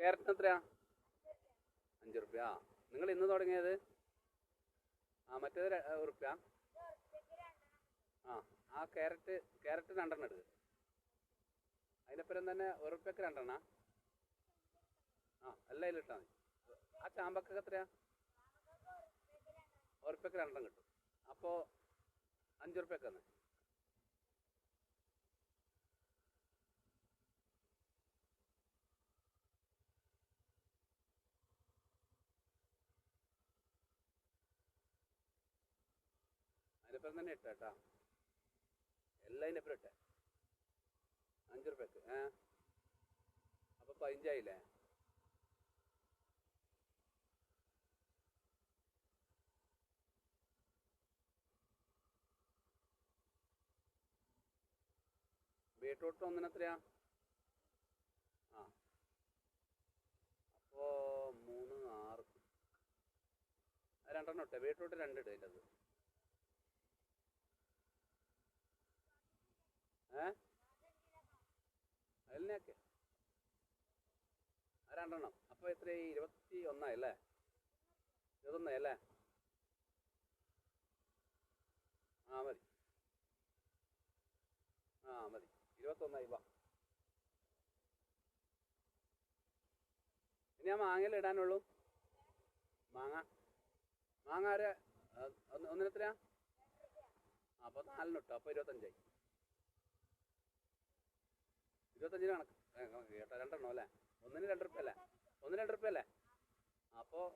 ക്യാരറ്റിന് എത്രയാ? അഞ്ച് റുപ്യ നിങ്ങൾ ഇന്ന് തുടങ്ങിയത്? ആ മറ്റേത് റുപ്യ ആ ആ ക്യാരറ്റ് ക്യാരറ്റ് രണ്ടെണ്ണം എടുക്കുക അതിനപ്പുറം തന്നെ ഒരു റുപ്യക്ക് രണ്ടെണ്ണ. ആ എല്ലാം അതിലിട്ടാൽ മതി. ആ ചാമ്പക്കൊക്കെ എത്രയാ? ഒരു റുപ്യക്ക് രണ്ടെണ്ണം കിട്ടും. അപ്പോൾ അഞ്ച് റുപ്യക്ക് അതിനപ്പുറം തന്നെ ഇട്ട കേട്ടാ. എല്ലാം അതിനപ്പുറം ഇട്ടേ. അഞ്ച് റുപ്യക്ക് ഏ? അപ്പോൾ പതിനഞ്ചായില്ലേ? ബീട്രൂട്ട് ഒന്നിന് എത്രയാ? ആ. അപ്പോൾ മൂന്ന് ആറ്. രണ്ടെണ്ണം ഇട്ടേ. ബീട്രൂട്ട് രണ്ട് ഇടും അതിന്റെ അത് അതിനൊക്കെ രണ്ടെണ്ണം. അപ്പോൾ എത്ര ഇരുപത്തി ഒന്നായല്ലേ ഇരുപത്തൊന്നായല്ലേ ആ മതി. ആ മതി. ഇരുപത്തൊന്നായി വാ. ഇനി ആ മാങ്ങയിൽ ഇടാനുള്ളൂ. മാങ്ങ. മാങ്ങ ആര്? ഒന്നിനെത്രയാ? അപ്പോൾ നാലിനൊട്ടോ അപ്പോൾ ഇരുപത്തഞ്ചായി. ഇരുപത്തഞ്ചിന് കണക്ക്. കേട്ടോ. രണ്ടെണ്ണം അല്ലേ? ഒന്നിന് രണ്ട് റുപ്യ അല്ലേ? ഒന്നിന് രണ്ട് റുപ്യ അല്ലേ? അപ്പോൾ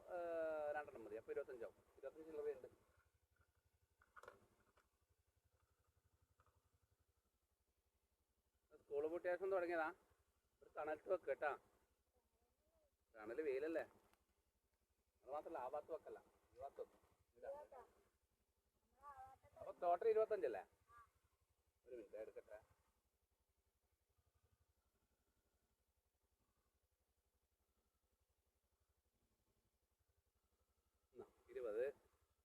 രണ്ടെണ്ണം മതി. അപ്പോൾ ഇരുപത്തഞ്ചാവും. ഇരുപത്തഞ്ച് രൂപയുണ്ട് സ്കൂൾ പൂട്ടിയ ശേഷം തുടങ്ങിയതാ? ഒരു തണലത്ത് വെക്ക് കേട്ടാ. തണൽ വെയിലല്ലേ? അത് മാത്രമല്ല ആ ഭാഗത്ത് വെക്കല്ല. ഈ ഭാഗത്ത് വെക്കും. അപ്പൊ ടോട്ടൽ ഇരുപത്തഞ്ചല്ലേ? ഒരു മിനിറ്റ് എടുക്കട്ടെ.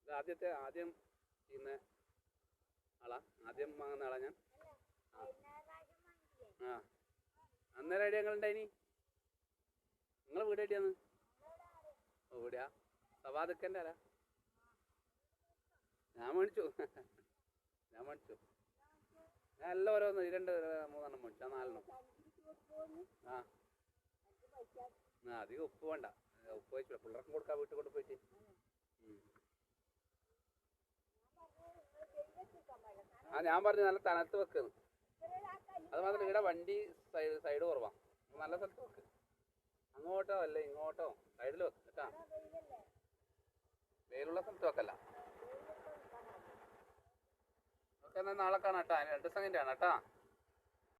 ആദ്യത്തെ ആദ്യം ചെയ്യുന്ന ആളാ? ആദ്യം വാങ്ങുന്ന ആളാ ഞാൻ? ആ. അന്നേരം ഐഡിയ ഞങ്ങളുണ്ടായിനി നിങ്ങളെ വീട് എവിടെയാന്ന് ഓ വീടാ സവാദക്കന്റെ ആരാ? ഞാൻ മേടിച്ചു. ഞാൻ മേടിച്ചു. ഞാൻ എല്ലാം ഓരോന്ന് രണ്ട് മൂന്നെണ്ണം മേടിച്ചു. ആ നാലെണ്ണം. ആ. അധികം ഉപ്പ് വേണ്ട. ഉപ്പ് വെച്ചു പിള്ളേർക്കും കൊടുക്കാൻ വീട്ടിൽ കൊണ്ട് പോയിട്ട് ഉം. ആ ഞാൻ പറഞ്ഞു നല്ല തണുത്ത് വെക്കുന്നു അത് മാത്രമല്ല ഇവിടെ വണ്ടി സൈഡ് സൈഡ് കുറവാ. നല്ല സ്ഥലത്ത് വെക്ക്. അങ്ങോട്ടോ അല്ലേ ഇങ്ങോട്ടോ സൈഡിൽ വെക്ക് കേട്ടാ? വെയിലുള്ള സ്ഥലത്ത് വെക്കല്ല. ഓക്കെ എന്നാൽ നാളെ കാണാം കേട്ടാ. രണ്ട് ദിവസം കഴിഞ്ഞാണ് കേട്ടാ.